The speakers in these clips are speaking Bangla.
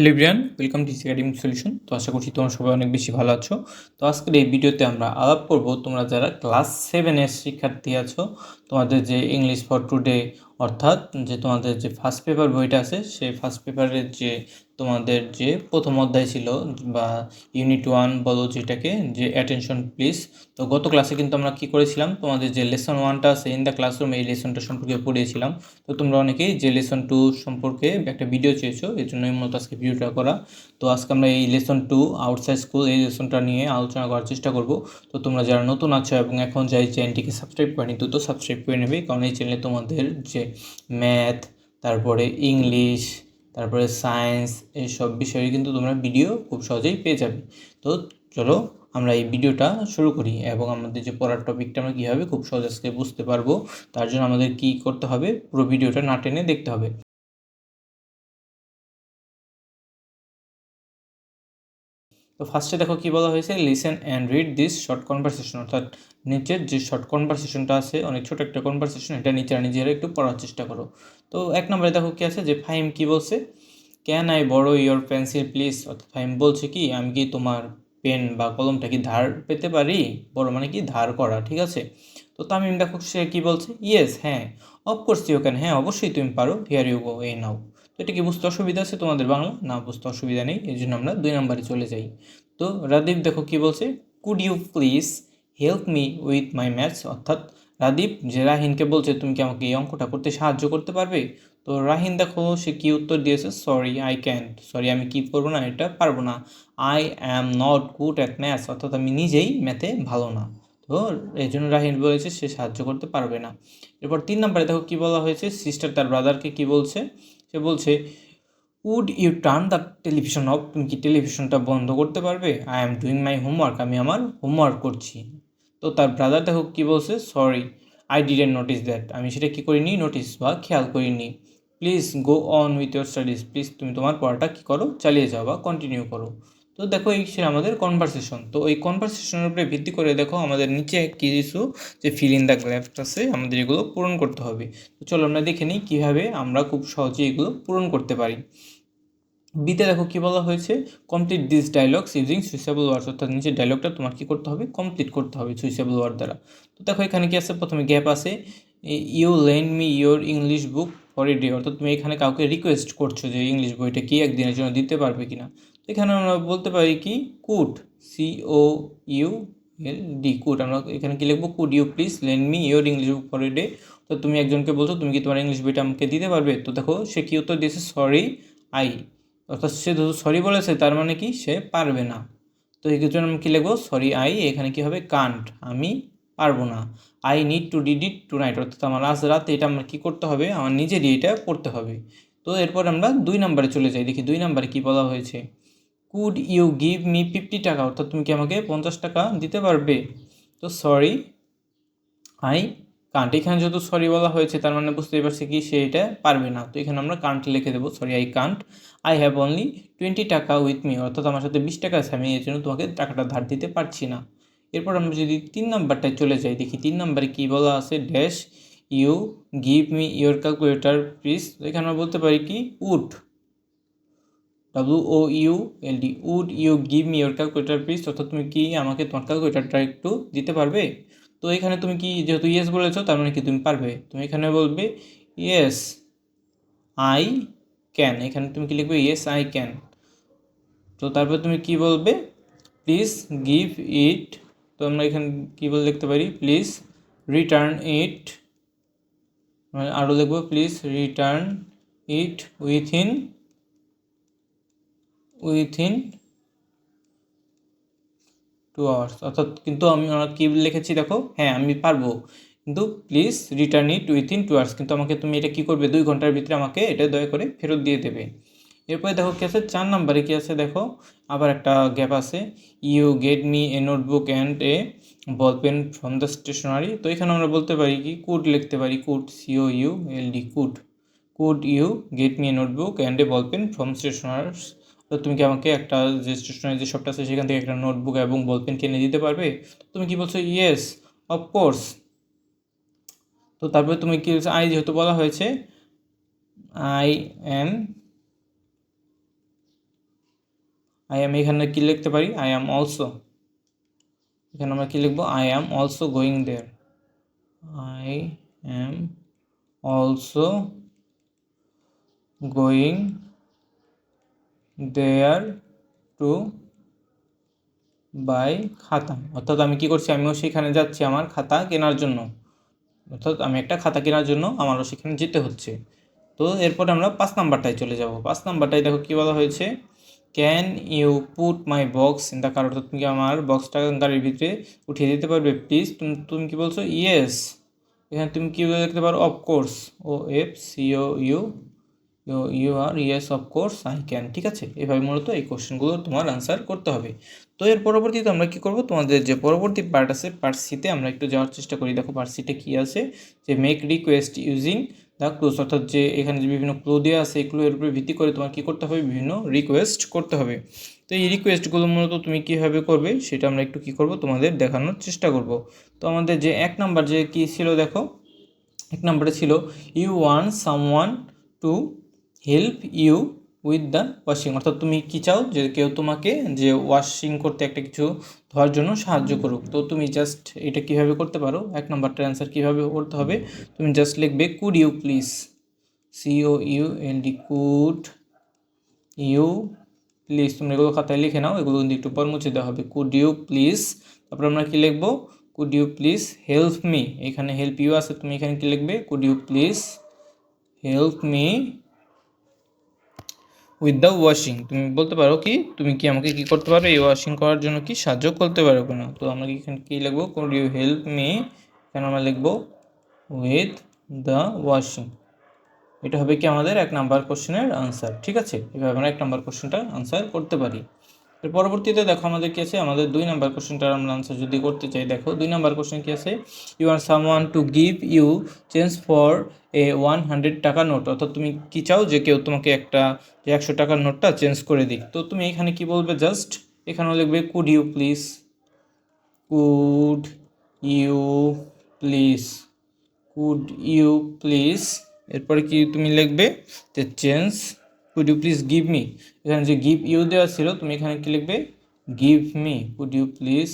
Hello Brian welcome to academic solution তো আশা করছি তোমরা সবাই অনেক বেশি ভালো আছো। তো আজকের এই ভিডিওতে আমরা আলাপ করব তোমরা যারা ক্লাস সেভেনের শিক্ষার্থী আছো, তোমাদের যে ইংলিশ ফর টুডে অর্থাৎ যে তোমাদের যে ফার্স্ট পেপার বইটা আছে, সেই ফার্স্ট পেপারের যে তোমাদের যে প্রথম অধ্যায় ছিল বা ইউনিট ওয়ান বলো যেটাকে, যে অ্যাটেনশন প্লিজ তো গত ক্লাসে কিন্তু আমরা কি করেছিলাম? তোমাদের যে লেসন ওয়ানটা আছে ইন দ্য ক্লাসরুম এই লেসনটা সম্পর্কে পড়িয়েছিলাম। তো তোমরা অনেকেই যে লেসন টু সম্পর্কে একটা ভিডিও চেয়েছো, এর জন্যই মূলত আজকে ভিডিওটা করা। তো আজকে আমরা এই লেসন টু আউটসাইড স্কুল এই লেসনটা নিয়ে আলোচনা করার চেষ্টা করব। তো তোমরা যারা নতুন আছো এবং এখন যাই চ্যানেলটিকে সাবস্ক্রাইব করেনি তো সাবস্ক্রাইব করে নেবে, কারণ এই চ্যানেলে তোমাদের যে ম্যাথ তারপরে ইংলিশ তারপরে সায়েন্স এইসব বিষয়ে কিন্তু তোমরা ভিডিও খুব সহজেই পেয়ে যাবে। তো চলো আমরা এই ভিডিওটা শুরু করি এবং আমাদের যে পড়ার টপিকটা আমরা কীভাবে খুব সহজ আজকে বুঝতে পারব, তার জন্য আমাদের কি করতে হবে পুরো ভিডিওটা না টেনে দেখতে হবে। তো ফার্স্টে দেখো কি বলা হয়েছে? Listen and read this short conversation অর্থাৎ নিচের যে শর্ট কনভারসেশনটা আছে, অনেক ছোট একটা কনভারসেশন এটা নিজেরা নিজেরা একটু পড়ার চেষ্টা করো। তো এক নম্বরে দেখো কি আছে যে ফাইম কি বলছে? Can I borrow your pencil please অর্থাৎ ফাইম বলছে কি, আমি কি তোমার পেন বা কলমটা কি ধার পেতে পারি? বড় মানে কি, ধার করা, ঠিক আছে? তো তামিম দেখো সে কি বলছে? ইয়েস হ্যাঁ অফকোর্স ইউ ক্যান হ্যাঁ অবশ্যই তুমি পারো। হিয়ার ইউ গো এই নাও। এটা কি বুঝতে অসুবিধা আছে তোমাদের বাংলা? না, বুঝতে অসুবিধা নেই, এই জন্য আমরা দুই নম্বরে চলে যাই। তো রাদীপ, দেখো কি বলছে? Could you please help me with my maths অর্থাৎ রাদীপ, যে রাহিনকে বলছে, তুমি কি আমাকে এই অঙ্কটা করতে সাহায্য করতে পারবে? তো রাহিন, দেখো, সে কি উত্তর দিয়েছে? সরি আই ক্যান সরি আমি কি করব না? এটা পারব না। I am not good at maths অর্থাৎ আমি নিজেই ম্যাথে ভালো না। তো এই জন্য রাহিন বলেছে সে সাহায্য করতে পারবে না। এরপর তিন নম্বরে দেখো কী বলা হয়েছে সিস্টার তার ব্রাদারকে কি বলছে? সে বলছে would you turn the television off তুমি কি টেলিভিশনটা বন্ধ করতে পারবে? I am doing my homework আমি আমার হোমওয়ার্ক করছি। তো তার ব্রাদার দেখো কী বলছে sorry I didn't notice that আমি সেটা কী করিনি নোটিস বা খেয়াল করিনি। Please go on with your studies please তুমি তোমার পড়াটা কী করো, চালিয়ে যাও বা কন্টিনিউ করো। তো দেখো, এই সে আমাদের কনভারসেশন তো এই কনভারসেশনের উপরে ভিত্তি করে দেখো, আমাদের নিচে কিছু যে ফিল ইন দ্য গ্যাপস আছে, আমাদের এগুলো পূরণ করতে হবে। তো চলো আমরা দেখে নিই কীভাবে আমরা খুব সহজে এগুলো পূরণ করতে পারি। বিতে দেখো কী বলা হয়েছে complete this dialogues using suitable words অর্থাৎ নিচের ডায়লগটা তোমার কী করতে হবে? কমপ্লিট করতে হবে সুইসেবল ওয়ার্ড দ্বারা। তো দেখো এখানে কি আছে? প্রথমে গ্যাপ আছে। You lend me your English book for day অর্থাৎ তুমি এখানে কাউকে রিকোয়েস্ট করছ যে ইংলিশ বইটা কি একদিনের জন্য দিতে পারবে কি না তো এখানে আমরা বলতে পারি কি could C O U L D could আমরা এখানে কি লিখব could you please lend me your English book for day তো তুমি একজনকে বলছো, তুমি কি তোমার ইংলিশ বইটা আমাকে দিতে পারবে? তো দেখো, সে কি উত্তর দিয়েছে সরি আই অর্থাৎ সে ধরো সরি বলেছে, তার মানে কি, সে পারবে না। তো এই জন্য আমি কী লিখব সরি আই এখানে কী হবে কান্ট আমি পারব না। I need to did it tonight অর্থাৎ আমার আজ রাতে এটা আমার কী করতে হবে? আমার নিজেরই এটা পড়তে হবে। তো এরপর আমরা দুই নাম্বারে চলে যাই, দেখি দুই নাম্বারে কী বলা হয়েছে। Could you give me fifty taka? অর্থাৎ তুমি কি আমাকে পঞ্চাশ টাকা দিতে পারবে? তো সরি আই কান্ট এখানে যেহেতু সরি বলা হয়েছে, তার মানে বুঝতেই পারছি কি সে এটা পারবে না। তো এখানে আমরা কান্ট লিখে দেবো sorry I can't I have only twenty taka with me অর্থাৎ আমার সাথে বিশ টাকা আছে, আমি এর জন্য তোমাকে টাকাটা ধার দিতে পারছি না। এরপর আমরা যদি তিন নাম্বারটায় চলে যাই, দেখি তিন নাম্বারে কী বলা আছে? Dash, you, give me your calculator please. এখানে আমরা বলতে পারি কি? Would. W O U L D, would you give me your calculator please, অর্থাৎ তুমি কি আমাকে তোমার ক্যালকুলেটারটা একটু দিতে পারবে? তো এখানে তুমি কি যেহেতু ইয়েস বলেছ, তার মানে কি তুমি পারবে? তুমি এখানে বলবে ইয়েস আই ক্যান এখানে তুমি কি লিখবে? ইয়েস আই ক্যান তো তারপর তুমি কি বলবে? প্লিজ গিভ ইট তো আমরা এখানে কী বলে লিখতে পারি? প্লিজ রিটার্ন ইট মানে আরও লিখব please return it within within two hours অর্থাৎ কিন্তু আমি কী লিখেছি দেখো? হ্যাঁ আমি পারব। কিন্তু please return it within two hours কিন্তু আমাকে তুমি এটা কী করবে? দুই ঘণ্টার ভিতরে আমাকে এটা দয়া করে ফেরত দিয়ে দেবে। এরপরে দেখো কী আছে চার নাম্বারে কী আছে দেখো? আবার একটা গ্যাপ আছে। You get me a notebook and a ball pen from the stationery তো এখানে আমরা বলতে পারি কি? কুড লিখতে পারি। Could C O U L D could could you get me a notebook and a ball pen from stationers তো তুমি কি আমাকে একটা যে স্টেশনারি যে শপটা আছে, সেখান থেকে একটা নোটবুক এবং বল পেন কিনে দিতে পারবে? তুমি কি বলছো? ইয়েস অফকোর্স তো তারপরে তুমি কি আই যেহেতু বলা হয়েছে আই এম আই অ্যাম এখানে কি লিখতে পারি? আই অ্যাম অলসো এখানে আমরা কি লিখব? I am also going there I am also going there to buy khata. অর্থাৎ আমি কি করছি? আমিও সেখানে যাচ্ছি আমার খাতা কেনার জন্য। অর্থাৎ আমি একটা খাতা কেনার জন্য আমারও সেখানে যেতে হচ্ছে। তো এরপর আমরা পাঁচ নাম্বারটায় চলে যাব। পাঁচ নাম্বারটায় দেখো কী বলা হয়েছে? Can you put my box in the car অর্থাৎ তুমি কি আমার বক্সটা গাড়ির ভিতরে উঠিয়ে দিতে পারবে? প্লিজ তুমি তুমি কি বলছো? ইয়েস এখানে তুমি কী লিখতে পারো? Of course O F C O U U U R yes of course I can ঠিক আছে? এভাবে মূলত এই কোশ্চেনগুলো তোমার আনসার করতে হবে। তো এর পরবর্তীতে আমরা কী করব? তোমাদের যে পরবর্তী পার্ট আছে পার্ট সিতে আমরা একটু যাওয়ার চেষ্টা করি। দেখো পার্ট সিতে কী আছে? যে make request using the clues অর্থাৎ যে এখানে যে বিভিন্ন ক্লো দেওয়া আছে, এই ক্লুয়ের উপরে ভিত্তি করে তোমার কী করতে হবে? বিভিন্ন রিকোয়েস্ট করতে হবে। তো এই রিকোয়েস্টগুলো মূলত তুমি কীভাবে করবে, সেটা আমরা একটু কী করব, তোমাদের দেখানোর চেষ্টা করব। তো আমাদের যে এক নাম্বার যে কী ছিল, দেখো? এক নাম্বারে ছিল you want someone to help you with the washing অর্থাৎ তুমি কী চাও যে কেউ তোমাকে যে ওয়াশিং করতে একটা কিছু ধোয়ার জন্য সাহায্য করুক। তো তুমি জাস্ট এটা কীভাবে করতে পারো? এক নম্বরটার অ্যান্সার কীভাবে করতে হবে? তুমি জাস্ট লিখবে could you please C O U L D could you please তুমি এগুলো খাতায় লিখে নাও, এগুলো কিন্তু একটু পর মুছে দেওয়া হবে। কুড ইউ প্লিজ তারপর আমরা কী লিখব? Could you please help me এখানে হেল্প ইউ আছে, তুমি এখানে কী লিখবে? Could you please help me with the washing তুমি বলতে পারো কি? তুমি কি আমাকে কি করতে পারো এই ওয়াশিং করার জন্য কি সাহায্য করতে পারো না তো আমরা এখানে কী লিখব? কোন ইউ হেল্প মি এখানে আমরা লিখব উইথ দ্য ওয়াশিং এটা হবে কি আমাদের এক নাম্বার কোশ্চেনের আনসার ঠিক আছে? এভাবে আমরা এক নাম্বার কোশ্চেনটা আনসার করতে পারি। এর পরবর্তীতে দেখো আমাদের কি আছে? আমাদের দুই নাম্বার কোশ্চেনটার আমরা আনসার যদি করতে চাই, দেখো, দুই নাম্বার কোশ্চেন কি আছে? You are someone to give you change for a one hundred taka note অর্থাৎ তুমি কি চাও যে কেউ তোমাকে একটা, যে একশো টাকার নোটটা চেঞ্জ করে দিক? তো তুমি এখানে কি বলবে? জাস্ট এখানেও লিখবে could you please could you please could you please এরপরে কি তুমি লিখবে? যে change could you please give me এখানে যে গিভ ইউ দেওয়া ছিল, তুমি এখানে কি লিখবে? Give me could you please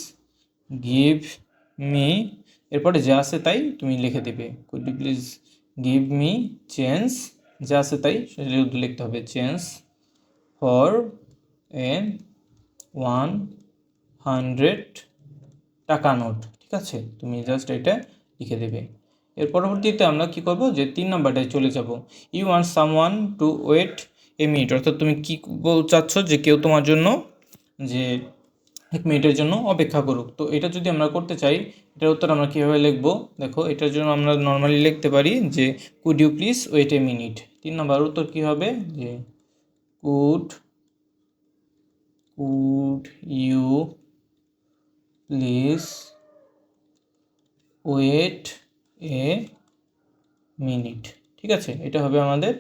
give me এরপরে যা আছে তাই তুমি লিখে দেবে। Could you please give me change যা আছে তাই সেটা লিখতে হবে। Change for a one hundred taka note ঠিক আছে? তুমি জাস্ট এটা লিখে দেবে। এর পরবর্তীতে আমরা কি করব? যে তিন নাম্বারটায় চলে যাব। You want someone to wait a minute অর্থাৎ তুমি কী বল চাচ্ছ যে কেউ তোমার জন্য, যে এক মিনিটের জন্য অপেক্ষা করুক। তো এটা যদি আমরা করতে চাই, এটার উত্তর আমরা কীভাবে লিখব? দেখো, এটার জন্য আমরা নর্মালি লিখতে পারি যে could you please wait a minute তিন নম্বর উত্তর কী হবে? যে could could you please wait a minute ঠিক আছে? এটা হবে আমাদের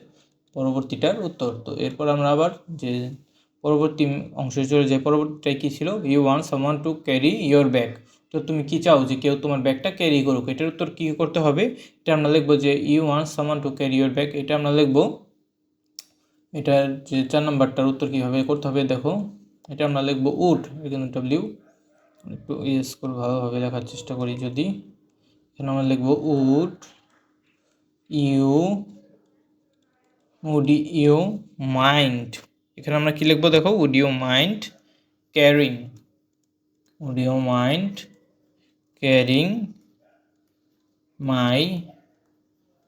পরবর্তীটার উত্তর। তো এরপর আমরা আবার যে পরবর্তী অংশে চলে যাই পরবর্তীটাই কী ছিল? You want someone to carry your bag তো তুমি কি চাও যে কেউ তোমার ব্যাগটা ক্যারি করুক? এটার উত্তর কী করতে হবে? এটা আমরা লিখব যে you want someone to carry your bag এটা আমরা লিখব, এটার যে চার নাম্বারটার উত্তর কীভাবে করতে হবে দেখো। এটা আমরা লিখব উড এখানে ডাব্লিউ একটু ইয়েস করে ভালোভাবে লেখার চেষ্টা করি যদি। এখানে আমরা লিখব would you would you mind এখানে আমরা কি লিখব দেখো? Would you mind carrying would you mind carrying my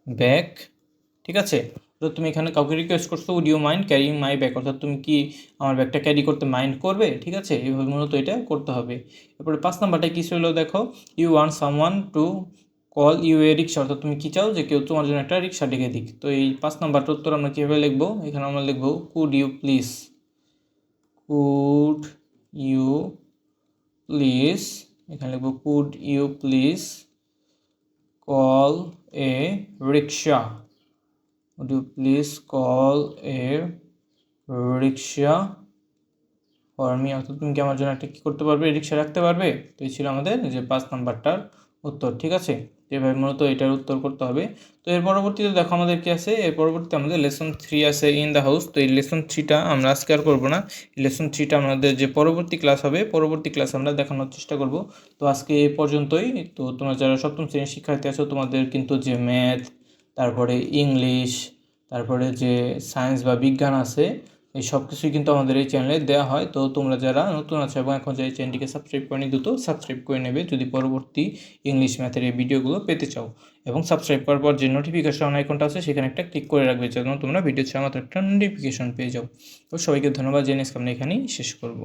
bag ঠিক আছে? তো তুমি এখানে কাউকে রিকোয়েস্ট করছ would you mind carrying my bag অর্থাৎ তুমি কি আমার ব্যাগটা ক্যারি করতে মাইন্ড করবে? ঠিক আছে? এইভাবে মূলত এটা করতে হবে। এরপরে পাঁচ নাম্বারটা কী ছিল দেখো? You want someone to call you a rickshaw অর্থাৎ তুমি কী চাও যে কেউ তোমার জন্য একটা রিক্সা ডেকে দিক? তো এই পাঁচ নাম্বারটার উত্তর আমরা কীভাবে লিখব? এখানে আমরা লিখব could you please could you please এখানে লিখব could you please call a rickshaw would you please call a rickshaw for me অর্থাৎ তুমি কি আমার জন্য একটা কী করতে পারবে? রিক্সা রাখতে পারবে? তো এই ছিল আমাদের যে পাঁচ নাম্বারটার উত্তর, ঠিক আছে? যেভাবে মূলত এটার উত্তর করতে হবে। তো এর পরবর্তীতে দেখো আমাদের কি আছে? এর পরবর্তীতে আমাদের লেসন থ্রি আছে ইন দ্য হাউস তো এই লেসন থ্রিটা আমরা আজকে আর করব না। লেসন থ্রিটা আমাদের যে পরবর্তী ক্লাস হবে, পরবর্তী ক্লাস আমরা দেখানোর চেষ্টা করব। তো আজকে এ পর্যন্তই। তো তোমরা যারা সপ্তম শ্রেণির শিক্ষার্থী আছো, তোমাদের কিন্তু যে ম্যাথ তারপরে ইংলিশ তারপরে যে সায়েন্স বা বিজ্ঞান আছে এই সব কিছুই কিন্তু আমাদের এই চ্যানেলে দেওয়া হয়। তো তোমরা যারা নতুন আছো এবং এখন যে এই চ্যানেলটিকে সাবস্ক্রাইব করে দ্রুত সাবস্ক্রাইব করে নেবে যদি পরবর্তী ইংলিশ ম্যাথের এই ভিডিওগুলো পেতে চাও। এবং সাবস্ক্রাইব করার পর যে নোটিফিকেশন আইকনটা আছে, সেখানে একটা ক্লিক করে রাখবে, যেন তোমরা ভিডিও ছাড়া মাত্র একটা নোটিফিকেশন পেয়ে যাও। তো সবাইকে ধন্যবাদ, জেনে আমরা এখানেই শেষ করব।